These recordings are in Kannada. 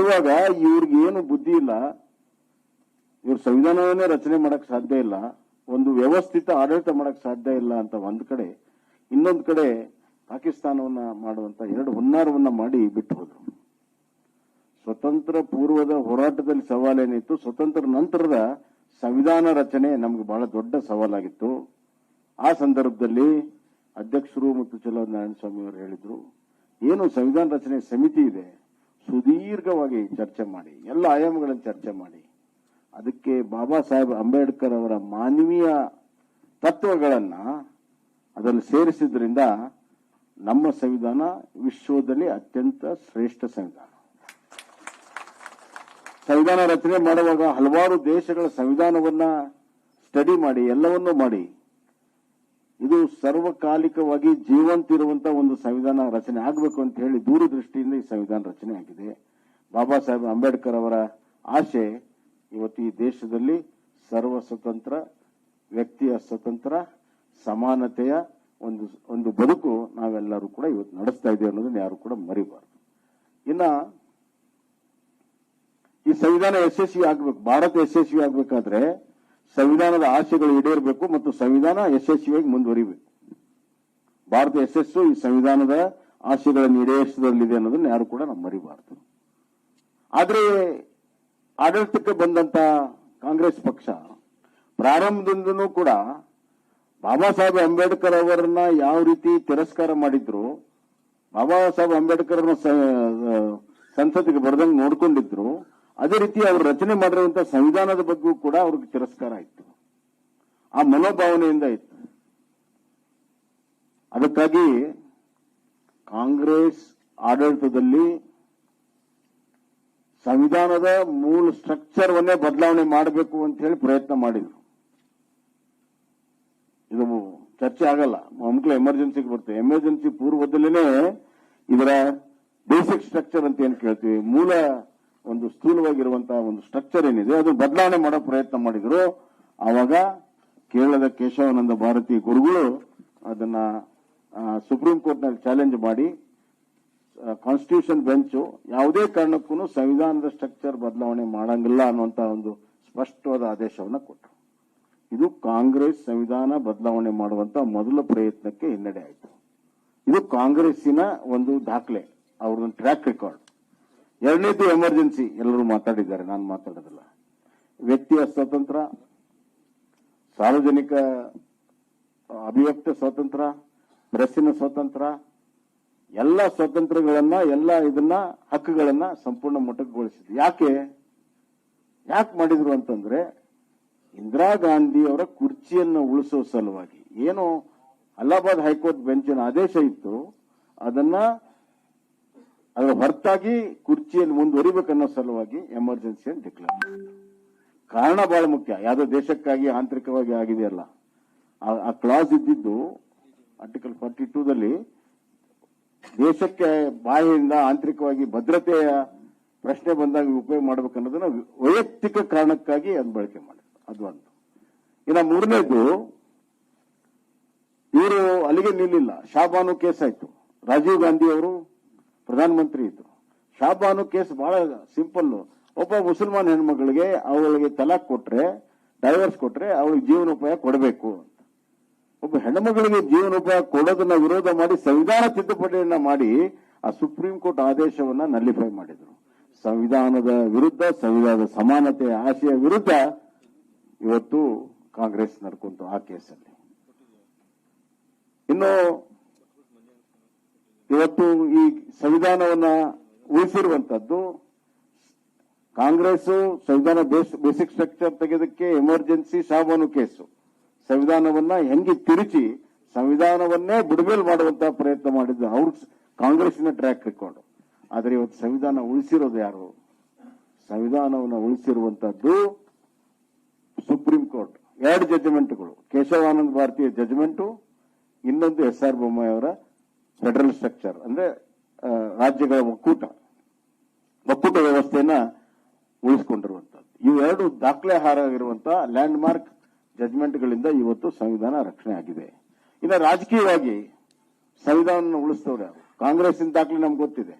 ಇರುವಾಗ ಇವ್ರಿಗೆ ಏನು ಬುದ್ಧಿ ಇಲ್ಲ, ಇವ್ರ ಸಂವಿಧಾನವನ್ನೇ ರಚನೆ ಮಾಡಕ್ ಸಾಧ್ಯ ಇಲ್ಲ, ಒಂದು ವ್ಯವಸ್ಥಿತ ಆಡಳಿತ ಮಾಡಕ್ ಸಾಧ್ಯ ಇಲ್ಲ ಅಂತ ಒಂದ್ ಕಡೆ, ಇನ್ನೊಂದ್ ಕಡೆ ಪಾಕಿಸ್ತಾನವನ್ನ ಮಾಡುವಂತ ಎರಡು ಹುನ್ನಾರವನ್ನ ಮಾಡಿ ಬಿಟ್ಟು ಹೋದ್ರು. ಸ್ವತಂತ್ರ ಪೂರ್ವದ ಹೋರಾಟದಲ್ಲಿ ಸವಾಲೇನಿತ್ತು, ಸ್ವತಂತ್ರ ನಂತರದ ಸಂವಿಧಾನ ರಚನೆ ನಮ್ಗೆ ಬಹಳ ದೊಡ್ಡ ಸವಾಲಾಗಿತ್ತು. ಆ ಸಂದರ್ಭದಲ್ಲಿ ಅಧ್ಯಕ್ಷರು ಮತ್ತು ನಾರಾಯಣ ಸ್ವಾಮಿ ಅವರು ಹೇಳಿದ್ರು, ಏನು ಸಂವಿಧಾನ ರಚನೆ ಸಮಿತಿ ಇದೆ ಸುದೀರ್ಘವಾಗಿ ಚರ್ಚೆ ಮಾಡಿ, ಎಲ್ಲ ಆಯಾಮಗಳನ್ನು ಚರ್ಚೆ ಮಾಡಿ. ಅದಕ್ಕೆ ಬಾಬಾ ಸಾಹೇಬ್ ಅಂಬೇಡ್ಕರ್ ಅವರ ಮಾನವೀಯ ತತ್ವಗಳನ್ನು ಅದರಲ್ಲಿ ಸೇರಿಸಿದ್ರಿಂದ ನಮ್ಮ ಸಂವಿಧಾನ ವಿಶ್ವದಲ್ಲಿ ಅತ್ಯಂತ ಶ್ರೇಷ್ಠ ಸಂವಿಧಾನ. ಸಂವಿಧಾನ ರಚನೆ ಮಾಡುವಾಗ ಹಲವಾರು ದೇಶಗಳ ಸಂವಿಧಾನವನ್ನ ಸ್ಟಡಿ ಮಾಡಿ, ಎಲ್ಲವನ್ನೂ ಮಾಡಿ. ಇದು ಸರ್ವಕಾಲಿಕವಾಗಿ ಜೀವಂತ ಇರುವಂತಹ ಒಂದು ಸಂವಿಧಾನ ರಚನೆ ಆಗಬೇಕು ಅಂತ ಹೇಳಿ ದೂರದೃಷ್ಟಿಯಿಂದ ಈ ಸಂವಿಧಾನ ರಚನೆ ಆಗಿದೆ. ಬಾಬಾ ಸಾಹೇಬ್ ಅಂಬೇಡ್ಕರ್ ಅವರ ಆಶೆ ಇವತ್ತು ಈ ದೇಶದಲ್ಲಿ ಸರ್ವ ಸ್ವತಂತ್ರ, ವ್ಯಕ್ತಿಯ ಸ್ವತಂತ್ರ, ಸಮಾನತೆಯ ಒಂದು ಒಂದು ಬದುಕು ನಾವೆಲ್ಲರೂ ಕೂಡ ಇವತ್ತು ನಡೆಸ್ತಾ ಇದ್ದೇವೆ ಅನ್ನೋದನ್ನ ಯಾರು ಕೂಡ ಮರಿಬಾರದು. ಇನ್ನ ಈ ಸಂವಿಧಾನ ಯಶಸ್ವಿ ಆಗ್ಬೇಕು, ಭಾರತ ಯಶಸ್ವಿ ಆಗ್ಬೇಕಾದ್ರೆ ಸಂವಿಧಾನದ ಆಶೆಗಳು ಈಡೇರಬೇಕು ಮತ್ತು ಸಂವಿಧಾನ ಯಶಸ್ವಿಯಾಗಿ ಮುಂದುವರಿಬೇಕು. ಭಾರತ ಯಶಸ್ಸು ಈ ಸಂವಿಧಾನದ ಆಶೆಗಳನ್ನು ಈಡೇರಿಸದಲ್ಲಿದೆ ಅನ್ನೋದನ್ನ ಯಾರು ಕೂಡ ನಾವು ಮರಿಬಾರದು. ಆದರೆ ಆಡಳಿತಕ್ಕೆ ಬಂದಂತ ಕಾಂಗ್ರೆಸ್ ಪಕ್ಷ ಪ್ರಾರಂಭದಿಂದನೂ ಕೂಡ ಬಾಬಾ ಸಾಹೇಬ್ ಅಂಬೇಡ್ಕರ್ ಅವರನ್ನ ಯಾವ ರೀತಿ ತಿರಸ್ಕಾರ ಮಾಡಿದ್ರು, ಬಾಬಾ ಸಾಹೇಬ್ ಅಂಬೇಡ್ಕರ್ ಸಂಸತ್ತಿಗೆ ಬರ್ದಂಗೆ ನೋಡ್ಕೊಂಡಿದ್ರು ಅದೇ ರೀತಿ ಅವರು ರಚನೆ ಮಾಡಿರುವಂತಹ ಸಂವಿಧಾನದ ಬಗ್ಗೆಯೂ ಕೂಡ ಅವ್ರಿಗೆ ತಿರಸ್ಕಾರ ಇತ್ತು. ಆ ಮನೋಭಾವನೆಯಿಂದ ಇತ್ತು. ಅದಕ್ಕಾಗಿ ಕಾಂಗ್ರೆಸ್ ಆಡಳಿತದಲ್ಲಿ ಸಂವಿಧಾನದ ಮೂಲ ಸ್ಟ್ರಕ್ಚರ್ ವನ್ನೇ ಬದಲಾವಣೆ ಮಾಡಬೇಕು ಅಂತ ಹೇಳಿ ಪ್ರಯತ್ನ ಮಾಡಿದ್ರು. ಇದು ಚರ್ಚೆ ಆಗಲ್ಲ. ಒಮ್ಕಲೆ ಎಮರ್ಜೆನ್ಸಿಗೆ ಬರ್ತದೆ ಎಮರ್ಜೆನ್ಸಿ ಪೂರ್ವದಲ್ಲಿನೇ ಇದರ ಬೇಸಿಕ್ ಸ್ಟ್ರಕ್ಚರ್ ಅಂತ ಏನು ಕೇಳ್ತೀವಿ? ಮೂಲ ಒಂದು ಸ್ಥೂಲವಾಗಿರುವಂತಹ ಒಂದು ಸ್ಟ್ರಕ್ಚರ್ ಏನಿದೆ, ಅದು ಬದಲಾವಣೆ ಮಾಡೋ ಪ್ರಯತ್ನ ಮಾಡಿದ್ರು. ಆವಾಗ ಕೇರಳದ ಕೇಶವಾನಂದ ಭಾರತಿ ಗುರುಗಳು ಅದನ್ನ ಸುಪ್ರೀಂ ಕೋರ್ಟ್ನಲ್ಲಿ ಚಾಲೆಂಜ್ ಮಾಡಿ ಕಾನ್ಸ್ಟಿಟ್ಯೂಷನ್ ಬೆಂಚ್ ಯಾವುದೇ ಕಾರಣಕ್ಕೂ ಸಂವಿಧಾನದ ಸ್ಟ್ರಕ್ಚರ್ ಬದಲಾವಣೆ ಮಾಡಂಗಿಲ್ಲ ಅನ್ನುವಂತ ಒಂದು ಸ್ಪಷ್ಟವಾದ ಆದೇಶವನ್ನ ಕೊಟ್ಟರು. ಇದು ಕಾಂಗ್ರೆಸ್ ಸಂವಿಧಾನ ಬದಲಾವಣೆ ಮಾಡುವಂತ ಮೊದಲ ಪ್ರಯತ್ನಕ್ಕೆ ಹಿನ್ನಡೆ ಆಯಿತು. ಇದು ಕಾಂಗ್ರೆಸ್ಸಿನ ಒಂದು ದಾಖಲೆ ಅವ್ರದ್ದು ಟ್ರ್ಯಾಕ್ ರೆಕಾರ್ಡ್ ಎರಡನೇದು ಎಮರ್ಜೆನ್ಸಿ, ಎಲ್ಲರೂ ಮಾತಾಡಿದ್ದಾರೆ, ನಾನು ಮಾತಾಡೋದಿಲ್ಲ. ವ್ಯಕ್ತಿಯ ಸ್ವಾತಂತ್ರ್ಯ ಸಾರ್ವಜನಿಕ, ಅಭಿವ್ಯಕ್ತ ಸ್ವಾತಂತ್ರ್ಯ ಪ್ರೆಸ್ಸಿನ ಸ್ವಾತಂತ್ರ್ಯ ಎಲ್ಲ ಸ್ವಾತಂತ್ರ್ಯಗಳನ್ನ ಎಲ್ಲ ಇದನ್ನ, ಹಕ್ಕುಗಳನ್ನ ಸಂಪೂರ್ಣ ಮೊಟಕುಗೊಳಿಸಿದ್ರು ಯಾಕೆ? ಯಾಕೆ ಮಾಡಿದ್ರು ಅಂತಂದ್ರೆ, ಇಂದಿರಾ ಗಾಂಧಿ ಅವರ ಕುರ್ಚಿಯನ್ನು ಉಳಿಸೋ ಸಲುವಾಗಿ. ಏನು ಅಲಹಾಬಾದ್ ಹೈಕೋರ್ಟ್ ಬೆಂಚಿನ ಆದೇಶ ಇತ್ತು, ಅದನ್ನ ಅದರ ಹೊರತಾಗಿ ಕುರ್ಚಿಯನ್ನು ಮುಂದುವರಿಬೇಕನ್ನೋ ಸಲುವಾಗಿ ಎಮರ್ಜೆನ್ಸಿಯನ್ನು ಡಿಕ್ಲೇರ್ ಕಾರಣ ಬಹಳ ಮುಖ್ಯ. ಯಾವುದೋ ದೇಶಕ್ಕಾಗಿ, ಆಂತರಿಕವಾಗಿ ಆಗಿದೆಯಲ್ಲ. ಆ ಕ್ಲಾಸ್ ಇದ್ದಿದ್ದು ಆರ್ಟಿಕಲ್ ಫಾರ್ಟಿ ಟೂದಲ್ಲಿ ದೇಶಕ್ಕೆ ಬಾಯಿಯಿಂದ ಆಂತರಿಕವಾಗಿ ಭದ್ರತೆಯ ಪ್ರಶ್ನೆ ಬಂದಾಗ ಉಪಯೋಗ ಮಾಡಬೇಕನ್ನೋದನ್ನ ವೈಯಕ್ತಿಕ ಕಾರಣಕ್ಕಾಗಿ ಅದು ಬಳಕೆ ಮಾಡಿದ್ರು. ಅದು ಒಂದು. ಇನ್ನು ಮೂರನೇದು, ಇವರು ಅಲ್ಲಿಗೆ ನಿಲ್ಲಿಲ್ಲ. ಶಾಬಾನು ಕೇಸ್ ಆಯ್ತು. ರಾಜೀವ್ ಗಾಂಧಿ ಅವರು ಪ್ರಧಾನಮಂತ್ರಿ ಇದ್ರು. ಶಾಬಾನು ಕೇಸ್ ಬಹಳ ಸಿಂಪಲ್ ಒಬ್ಬ ಮುಸಲ್ಮಾನ್ ಹೆಣ್ಮಕ್ಳಿಗೆ ಅವಳಿಗೆ ತಲಾಕ್ ಕೊಟ್ರೆ, ಡೈವರ್ಸ್ ಕೊಟ್ರೆ ಅವಳಿಗೆ ಜೀವನೋಪಾಯ ಕೊಡಬೇಕು ಅಂತ. ಒಬ್ಬ ಹೆಣ್ಮಗಳಿಗೆ ಜೀವನೋಪಾಯ ಕೊಡೋದನ್ನ ವಿರೋಧ ಮಾಡಿ ಸಂವಿಧಾನ ತಿದ್ದುಪಡಿಯನ್ನ ಮಾಡಿ ಆ ಸುಪ್ರೀಂ ಕೋರ್ಟ್ ಆದೇಶವನ್ನ ನಲ್ಲಿಫೈ ಮಾಡಿದ್ರು. ಸಂವಿಧಾನದ ವಿರುದ್ಧ, ಸಂವಿಧಾನದ ಸಮಾನತೆಯ ಆಶೆಯ ವಿರುದ್ಧ ಇವತ್ತು ಕಾಂಗ್ರೆಸ್ ನಡ್ಕೊಂತು ಆ ಕೇಸಲ್ಲಿ. ಇನ್ನು ಇವತ್ತು ಈ ಸಂವಿಧಾನವನ್ನ ಉಳಿಸಿರುವಂತದ್ದು ಕಾಂಗ್ರೆಸ್ ಸಂವಿಧಾನ ಬೇಸಿಕ್ ಸ್ಟ್ರಕ್ಚರ್ ತೆಗೆದಕ್ಕೆ ಎಮರ್ಜೆನ್ಸಿ ಸಾಬಾನು ಕೇಸು. ಸಂವಿಧಾನವನ್ನ ಹೆಂಗೆ ತಿರುಚಿ ಸಂವಿಧಾನವನ್ನೇ ಬಿಡುಗಡೆ ಮಾಡುವಂತಹ ಪ್ರಯತ್ನ ಮಾಡಿದ್ದು ಅವ್ರ ಕಾಂಗ್ರೆಸ್ನ ಟ್ರ್ಯಾಕ್ ರೆಕಾರ್ಡ್ ಆದರೆ ಇವತ್ತು ಸಂವಿಧಾನ ಉಳಿಸಿರೋದು ಯಾರು? ಸಂವಿಧಾನವನ್ನು ಉಳಿಸಿರುವಂತದ್ದು ಸುಪ್ರೀಂ ಕೋರ್ಟ್. ಎರಡು ಜಜ್ಮೆಂಟ್ಗಳು ಕೇಶವಾನಂದ ಭಾರತೀಯ ಜಜ್ಮೆಂಟು ಇನ್ನೊಂದು ಎಸ್ ಆರ್ ಬೊಮ್ಮಾಯಿ ಅವರ ಫೆಡರಲ್ ಸ್ಟ್ರಕ್ಚರ್ ಅಂದ್ರೆ ರಾಜ್ಯಗಳ ಒಕ್ಕೂಟ. ಒಕ್ಕೂಟ ವ್ಯವಸ್ಥೆಯನ್ನ ಉಳಿಸಿಕೊಂಡಿರುವಂತದ್ದು ಇವೆರಡು ದಾಖಲೆ ಹಾರಾಗಿರುವಂತಹ ಲ್ಯಾಂಡ್ ಮಾರ್ಕ್ ಜಡ್ಜ್ಮೆಂಟ್ಗಳಿಂದ ಇವತ್ತು ಸಂವಿಧಾನ ರಕ್ಷಣೆ ಆಗಿದೆ. ಇನ್ನು ರಾಜಕೀಯವಾಗಿ ಸಂವಿಧಾನ ಉಳಿಸ್ತವ್ರೆ ಕಾಂಗ್ರೆಸ್ಸಿನ ದಾಖಲೆ ನಮ್ಗೆ ಗೊತ್ತಿದೆ.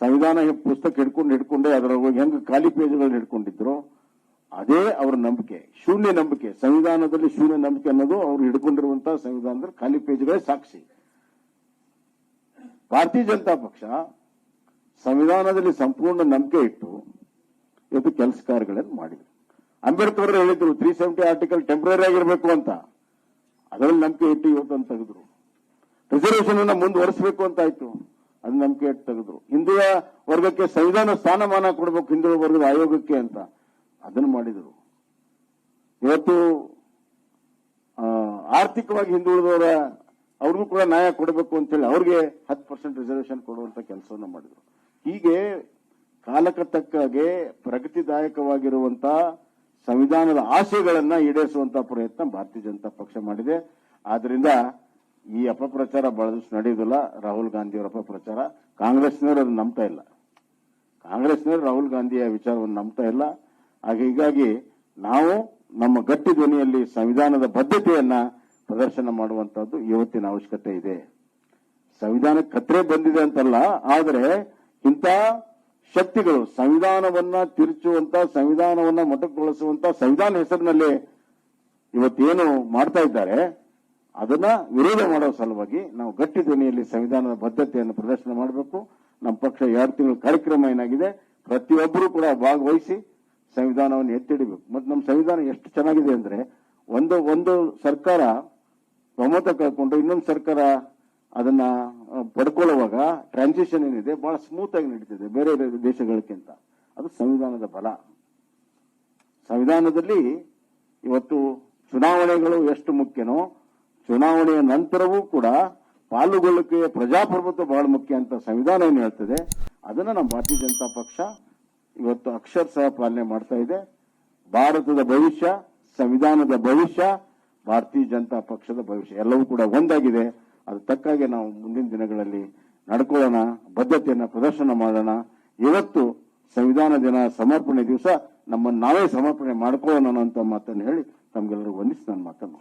ಸಂವಿಧಾನ ಪುಸ್ತಕ ಹಿಡ್ಕೊಂಡು ಹಿಡ್ಕೊಂಡೆ ಅದರ ಹೆಂಗ್ ಖಾಲಿ ಪೇಜ್ಗಳನ್ನ ಹಿಡ್ಕೊಂಡಿದ್ರು? ಅದೇ ಅವ್ರ ನಂಬಿಕೆ, ಶೂನ್ಯ ನಂಬಿಕೆ. ಸಂವಿಧಾನದಲ್ಲಿ ಶೂನ್ಯ ನಂಬಿಕೆ ಅನ್ನೋದು ಅವ್ರು ಹಿಡ್ಕೊಂಡಿರುವಂತಹ ಸಂವಿಧಾನದಲ್ಲಿ ಖಾಲಿ ಪೇಜ್ಗಳೇ ಸಾಕ್ಷಿ. ಭಾರತೀಯ ಜನತಾ ಪಕ್ಷ ಸಂವಿಧಾನದಲ್ಲಿ ಸಂಪೂರ್ಣ ನಂಬಿಕೆ ಇಟ್ಟು ಇವತ್ತು ಕೆಲಸ ಕಾರ್ಯಗಳನ್ನು ಮಾಡಿದ್ರು ಅಂಬೇಡ್ಕರ್ ಹೇಳಿದ್ರು ತ್ರೀ ಸೆವೆಂಟಿ ಆರ್ಟಿಕಲ್ ಟೆಂಪ್ರರಿ ಆಗಿರಬೇಕು ಅಂತ. ಅದರಲ್ಲಿ ನಂಬಿಕೆ ಇಟ್ಟು ಇವತ್ತು ಅಂತ ತೆಗೆದ್ರು. ರಿಸರ್ವೇಶನ್ ಅನ್ನ ಮುಂದುವರಿಸಬೇಕು ಅಂತ ಆಯ್ತು. ಅದು ನಂಬಿಕೆ ಇಟ್ಟು ತೆಗೆದ್ರು. ಹಿಂದಿಯ ವರ್ಗಕ್ಕೆ ಸಂವಿಧಾನ ಸ್ಥಾನಮಾನ ಕೊಡಬೇಕು ಹಿಂದುಳಿದ ವರ್ಗದ ಆಯೋಗಕ್ಕೆ ಅಂತ ಅದನ್ನು ಮಾಡಿದರು. ಇವತ್ತು ಆರ್ಥಿಕವಾಗಿ ಹಿಂದುಳಿದವರ ಅವ್ರಿಗೂ ಕೂಡ ನ್ಯಾಯ ಕೊಡಬೇಕು ಅಂತೇಳಿ ಅವ್ರಿಗೆ ಹತ್ತು ಪರ್ಸೆಂಟ್ ರಿಸರ್ವೇಶನ್ ಕೊಡುವಂತ ಕೆಲಸವನ್ನು ಮಾಡಿದ್ರು. ಹೀಗೆ ಕಾಲಕ್ಕೆ ತಕ್ಕಾಗೆ ಪ್ರಗತಿದಾಯಕವಾಗಿರುವಂತ ಸಂವಿಧಾನದ ಆಶಯಗಳನ್ನ ಈಡೇರಿಸುವಂತ ಪ್ರಯತ್ನ ಭಾರತೀಯ ಜನತಾ ಪಕ್ಷ ಮಾಡಿದೆ. ಆದ್ರಿಂದ ಈ ಅಪಪ್ರಚಾರ ಬಹಳಷ್ಟು ನಡೆಯುವುದಿಲ್ಲ. ರಾಹುಲ್ ಗಾಂಧಿಯವರ ಅಪಪ್ರಚಾರ. ಕಾಂಗ್ರೆಸ್ನವರು ಅದನ್ನ ನಂಬ್ತಾ ಇಲ್ಲ. ಕಾಂಗ್ರೆಸ್ನವರು ರಾಹುಲ್ ಗಾಂಧಿಯ ವಿಚಾರವನ್ನು ನಂಬ್ತಾ ಇಲ್ಲ. ಹಾಗೆ ಹೀಗಾಗಿ ನಾವು ನಮ್ಮ ಗಟ್ಟಿ ಧ್ವನಿಯಲ್ಲಿ ಸಂವಿಧಾನದ ಬದ್ಧತೆಯನ್ನ ಪ್ರದರ್ಶನ ಮಾಡುವಂತಹದ್ದು ಇವತ್ತಿನ ಅವಶ್ಯಕತೆ ಇದೆ. ಸಂವಿಧಾನ ಕತ್ರೆ ಬಂದಿದೆ ಅಂತಲ್ಲ, ಆದರೆ ಇಂಥ ಶಕ್ತಿಗಳು ಸಂವಿಧಾನವನ್ನ ತಿರುಚುವಂತ, ಸಂವಿಧಾನವನ್ನ ಮೊಟಕುಗೊಳಿಸುವಂತ ಸಂವಿಧಾನ ಹೆಸರಿನಲ್ಲಿ ಇವತ್ತೇನು ಮಾಡ್ತಾ ಇದ್ದಾರೆ, ಅದನ್ನ ವಿರೋಧ ಮಾಡೋ ಸಲುವಾಗಿ ನಾವು ಗಟ್ಟಿ ಧ್ವನಿಯಲ್ಲಿ ಸಂವಿಧಾನದ ಬದ್ಧತೆಯನ್ನು ಪ್ರದರ್ಶನ ಮಾಡಬೇಕು. ನಮ್ಮ ಪಕ್ಷ ಎರಡು ತಿಂಗಳ ಕಾರ್ಯಕ್ರಮ ಏನಾಗಿದೆ, ಪ್ರತಿಯೊಬ್ಬರು ಕೂಡ ಭಾಗವಹಿಸಿ ಸಂವಿಧಾನವನ್ನು ಎತ್ತಿಡಬೇಕು. ಮತ್ತು ನಮ್ಮ ಸಂವಿಧಾನ ಎಷ್ಟು ಚೆನ್ನಾಗಿದೆ ಅಂದ್ರೆ, ಒಂದು ಒಂದು ಸರ್ಕಾರ ಬಹುಮತ ಕಳ್ಕೊಂಡು ಇನ್ನೊಂದು ಸರ್ಕಾರ ಅದನ್ನ ಪಡ್ಕೊಳ್ಳುವಾಗ ಟ್ರಾನ್ಸಿಷನ್ ಏನಿದೆ, ಬಹಳ ಸ್ಮೂತ್ ಆಗಿ ನಡೀತಿದೆ ಬೇರೆ ಬೇರೆ ದೇಶಗಳಕ್ಕಿಂತ ಅದು ಸಂವಿಧಾನದ ಬಲ. ಸಂವಿಧಾನದಲ್ಲಿ ಇವತ್ತು ಚುನಾವಣೆಗಳು ಎಷ್ಟು ಮುಖ್ಯನೋ, ಚುನಾವಣೆಯ ನಂತರವೂ ಕೂಡ ಪಾಲುಗೊಳ್ಳಿಕೆ ಪ್ರಜಾಪ್ರಭುತ್ವ ಬಹಳ ಮುಖ್ಯ ಅಂತ ಸಂವಿಧಾನ ಏನು ಹೇಳ್ತದೆ, ಅದನ್ನ ನಮ್ಮ ಭಾರತೀಯ ಜನತಾ ಪಕ್ಷ ಇವತ್ತು ಅಕ್ಷರಶಃ ಪಾಲನೆ ಮಾಡ್ತಾ ಇದೆ. ಭಾರತದ ಭವಿಷ್ಯ, ಸಂವಿಧಾನದ ಭವಿಷ್ಯ ಭಾರತೀಯ ಜನತಾ ಪಕ್ಷದ ಭವಿಷ್ಯ ಎಲ್ಲವೂ ಕೂಡ ಒಂದಾಗಿದೆ. ಅದು ತಕ್ಕಾಗೆ ನಾವು ಮುಂದಿನ ದಿನಗಳಲ್ಲಿ ನಡ್ಕೊಳ್ಳೋಣ, ಬದ್ಧತೆಯನ್ನು ಪ್ರದರ್ಶನ ಮಾಡೋಣ. ಇವತ್ತು ಸಂವಿಧಾನ ದಿನ ಸಮರ್ಪಣೆ ದಿವಸ ನಮ್ಮನ್ನು ನಾವೇ ಸಮರ್ಪಣೆ ಮಾಡ್ಕೊಳ್ಳೋಣ ಅಂತ ಮಾತನ್ನು ಹೇಳಿ ತಮಗೆಲ್ಲರೂ ವಂದಿಸಿ ನನ್ನ ಮಾತನ್ನು